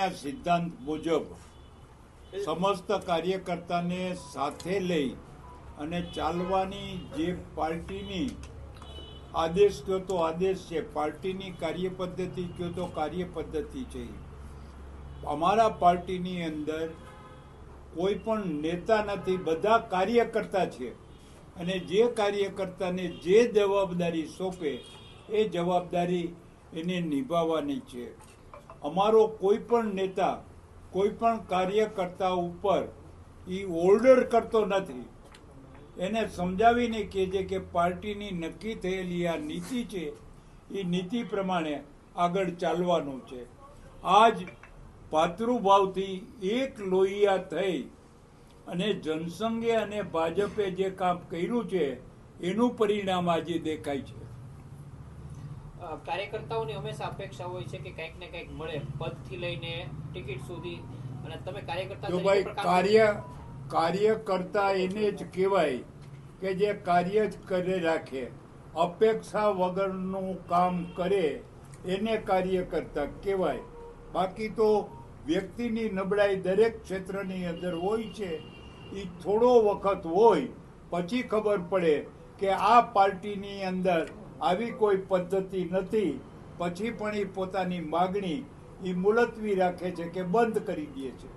પાર્ટીના સિદ્ધાંત મુજબ સમસ્ત કાર્યકર્તાને સાથે લઈ અને ચાલવાની જે પાર્ટીની આદેશ કયો તો આદેશ છે. પાર્ટીની કાર્ય પદ્ધતિ કયો તો કાર્ય પદ્ધતિ છે. અમારા પાર્ટીની અંદર કોઈ પણ નેતા નથી. બધા કાર્યકર્તા છે. અને જે કાર્યકર્તાને જે જવાબદારી સોંપે, એ જવાબદારી એને નિભાવવાની છે. અમારો કોઈ પણ નેતા કોઈ પણ કાર્યકર્તા ઉપર એ ઓર્ડર કરતો નથી. એને સમજાવીને કહે છે કે પાર્ટીની નક્કી થયેલી આ નીતિ છે એ નીતિ પ્રમાણે આગળ ચાલવાનું છે. આજ પાતૃભાવથી એક લોહિયા થઈ અને જનસંઘે અને ભાજપે જે કામ કર્યું છે, એનું પરિણામ આજે દેખાય છે. કાર્યકર્તાઓની હંમેશા અપેક્ષા હોય છે કે કંઈક ને કંઈક મળે પદથી લઈને ટિકિટ સુધી. અને તમે કાર્યકર્તા જો ભાઈ કાર્ય કાર્યકર્તા એને જ કહેવાય કે જે કાર્ય જ કરે રાખે અપેક્ષા વગરનું કામ કરે એને કાર્યકર્તા કહેવાય. બાકી તો વ્યક્તિની નબળાઈ દરેક ક્ષેત્રની અંદર હોય છે એ થોડો વખત હોય પછી ખબર પડે કે આ પાર્ટીની અંદર આવી કોઈ પદ્ધતિ નથી. પછી પણ એ પોતાની માગણી એ મુલતવી રાખે છે કે બંધ કરી દે છે.